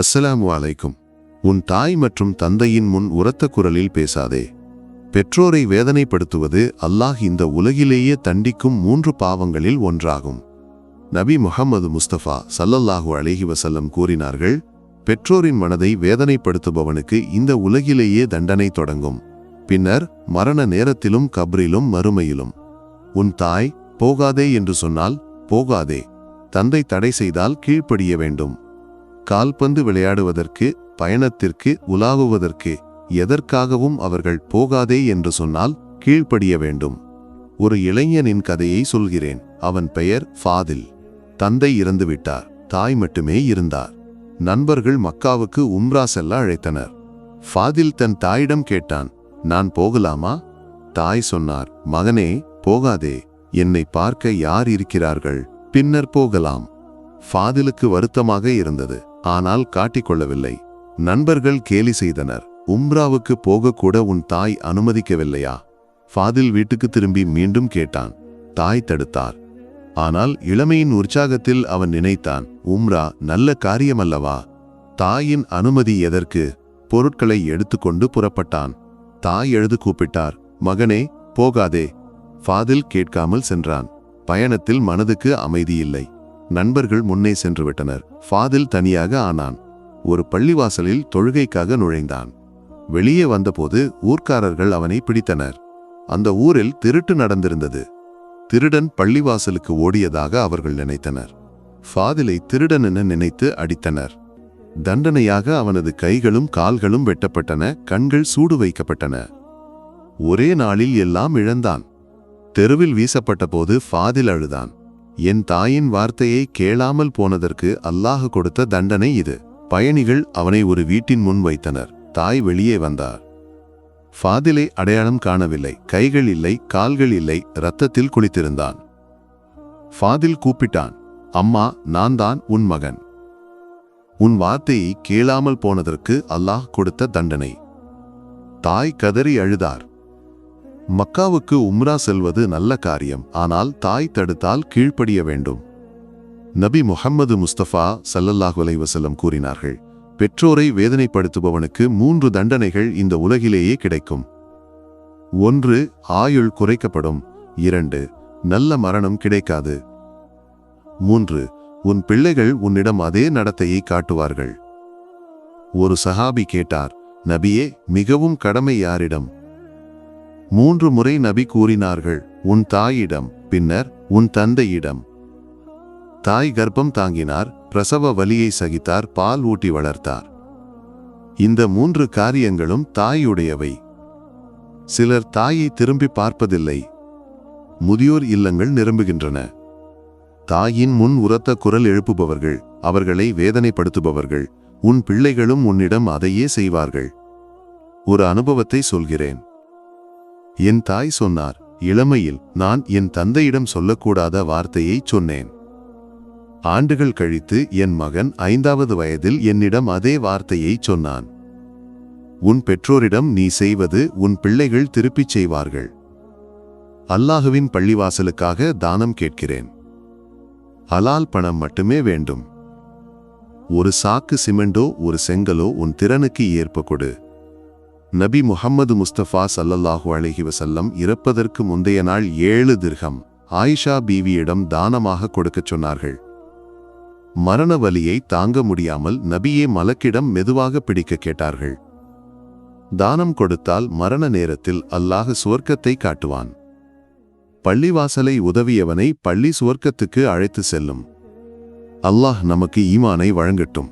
அஸ்ஸலாமு அலைக்கும். உன் தாய் மற்றும் தந்தையின் முன் உரத்த குரலில் பேசாதே. பெற்றோரை வேதனைப்படுத்துவது அல்லாஹ் இந்த உலகிலேயே தண்டிக்கும் மூன்று பாவங்களில் ஒன்றாகும். நபி முகமது முஸ்தபா சல்லல்லாஹு அழகி வசல்லம் கூறினார்கள் பெற்றோரின் மனதை வேதனைப்படுத்துபவனுக்கு இந்த உலகிலேயே தண்டனை தொடங்கும். பின்னர் மரண நேரத்திலும் கப்ரிலும் மறுமையிலும். உன் தாய் போகாதே என்று சொன்னால் போகாதே. தந்தை தடை செய்தால் கீழ்ப்படிய வேண்டும். கால்பந்து விளையாடுவதற்கு பயணத்திற்கு உலாவுவதற்கு எதற்காகவும் அவர்கள் போகாதே என்று சொன்னால் கீழ்ப்படிய வேண்டும். ஒரு இளைஞனின் கதையை சொல்கிறேன். அவன் பெயர் ஃபாதில். தந்தை இறந்துவிட்டார். தாய் மட்டுமே இருந்தார். நண்பர்கள் மக்காவுக்கு உம்ரா செல்ல அழைத்தனர். ஃபாதில் தன் தாயிடம் கேட்டான் நான் போகலாமா? தாய் சொன்னார் மகனே போகாதே. என்னை பார்க்க யார் இருக்கிறார்கள்? பின்னர் போகலாம். ஃபாதிலுக்கு வருத்தமாக இருந்தது. ஆனால் காட்டிக்கொள்ளவில்லை. நண்பர்கள் கேலி செய்தனர். உம்ராவுக்கு போகக்கூட உன் தாய் அனுமதிக்கவில்லையா? ஃபாதில் வீட்டுக்கு திரும்பி மீண்டும் கேட்டான். தாய் தடுத்தார். ஆனால் இளமையின் உற்சாகத்தில் அவன் நினைத்தான் உம்ரா நல்ல காரியமல்லவா? தாயின் அனுமதி எதற்கு? பொருட்களை எடுத்துக்கொண்டு புறப்பட்டான். தாய் எழுது கூப்பிட்டார் மகனே போகாதே. ஃபாதில் கேட்காமல் சென்றான். பயணத்தில் மனதுக்கு அமைதியில்லை. நண்பர்கள் முன்னே சென்று விட்டனர் ஃபாதில் தனியாக ஆனான். ஒரு பள்ளிவாசலில் தொழுகைக்காக நுழைந்தான். வெளியே வந்தபோது ஊர்க்காரர்கள் அவனை பிடித்தனர். அந்த ஊரில் திருட்டு நடந்திருந்தது. திருடன் பள்ளிவாசலுக்கு ஓடியதாக அவர்கள் நினைத்தனர். ஃபாதிலை திருடன் என நினைத்து அடித்தனர். தண்டனையாக அவனது கைகளும் கால்களும் வெட்டப்பட்டன கண்கள் சூடு வைக்கப்பட்டன. ஒரே நாளில் எல்லாம் இழந்தான். தெருவில் வீசப்பட்டபோது ஃபாதில் அழுதான். என் தாயின் வார்த்தையை கேளாமல் போனதற்கு அல்லாஹ் கொடுத்த தண்டனை இது. பயணிகள் அவனை ஒரு வீட்டின் முன் வைத்தனர். தாய் வெளியே வந்தார். ஃபாதிலை அடையாளம் காணவில்லை. கைகள் இல்லை கால்கள் இல்லை இரத்தத்தில் குளித்திருந்தான். ஃபாதில் கூப்பிட்டான் அம்மா நான் தான் உன் மகன். உன் வார்த்தையை கேளாமல் போனதற்கு அல்லாஹ் கொடுத்த தண்டனை. தாய் கதறி அழுதார். மக்காவுக்கு உம்ரா செல்வது நல்ல காரியம். ஆனால் தாய் தடுத்தால் கீழ்ப்படிய வேண்டும். நபி முஹம்மது முஸ்தபா சல்லல்லாஹு அலைஹி கூறினார்கள் பெற்றோரை வேதனைப்படுத்துபவனுக்கு மூன்று தண்டனைகள் இந்த உலகிலேயே கிடைக்கும். ஒன்று ஆயுள் குறைக்கப்படும். இரண்டு நல்ல மரணம் கிடைக்காது. மூன்று உன் பிள்ளைகள் உன்னிடம் அதே நடத்தையை காட்டுவார்கள். ஒரு சஹாபி கேட்டார் நபியே மிகவும் கடமை யாரிடம்? மூன்று முறை நபி கூறினார்கள் உன் தாயிடம் பின்னர் உன் தந்தையிடம். தாய் கர்ப்பம் தாங்கினார் பிரசவ வலியை சகித்தார் பால் ஊட்டி வளர்த்தார். இந்த மூன்று காரியங்களும் தாயுடையவை. சிலர் தாயை திரும்பி பார்ப்பதில்லை. முதியோர் இல்லங்கள் நிரம்புகின்றன. தாயின் முன் உரத்த குரல் எழுப்புபவர்கள் அவர்களை வேதனைப்படுத்துபவர்கள் உன் பிள்ளைகளும் உன்னிடம் அதையே செய்வார்கள். ஒரு அனுபவத்தை சொல்கிறேன். என் தாய் சொன்னார் இளமையில் நான் என் தந்தையிடம் சொல்லக்கூடாத வார்த்தையை சொன்னேன். ஆண்டுகள் கழித்து என் மகன் ஐந்தாவது வயதில் என்னிடம் அதே வார்த்தையை சொன்னான். உன் பெற்றோரிடம் நீ செய்வது உன் பிள்ளைகள் திருப்பிச் செய்வார்கள். அல்லாஹுவின் பள்ளிவாசலுக்காக தானம் கேட்கிறேன். ஹலால் பணம் மட்டுமே வேண்டும். ஒரு சாக்கு சிமெண்டோ ஒரு செங்கலோ உன் திறனுக்கு ஏற்ப கொடு. நபி முஹம்மது முஸ்தபா சல்லல்லாஹு அலைஹி வசல்லம் இறப்பதற்கு முந்தைய நாள் ஏழு திர்கம் ஆயிஷா பீவியிடம் தானமாக கொடுக்கச் சொன்னார்கள். மரண வலியை தாங்க முடியாமல் நபியே மலக்கிடம் மெதுவாக பிடிக்க கேட்டார்கள். தானம் கொடுத்தால் மரண நேரத்தில் அல்லாஹ் சுவர்க்கத்தை காட்டுவான். பள்ளிவாசலை உதவியவனை பள்ளி சுவர்க்கத்துக்கு அழைத்து செல்லும். அல்லாஹ் நமக்கு ஈமானை வழங்கட்டும்.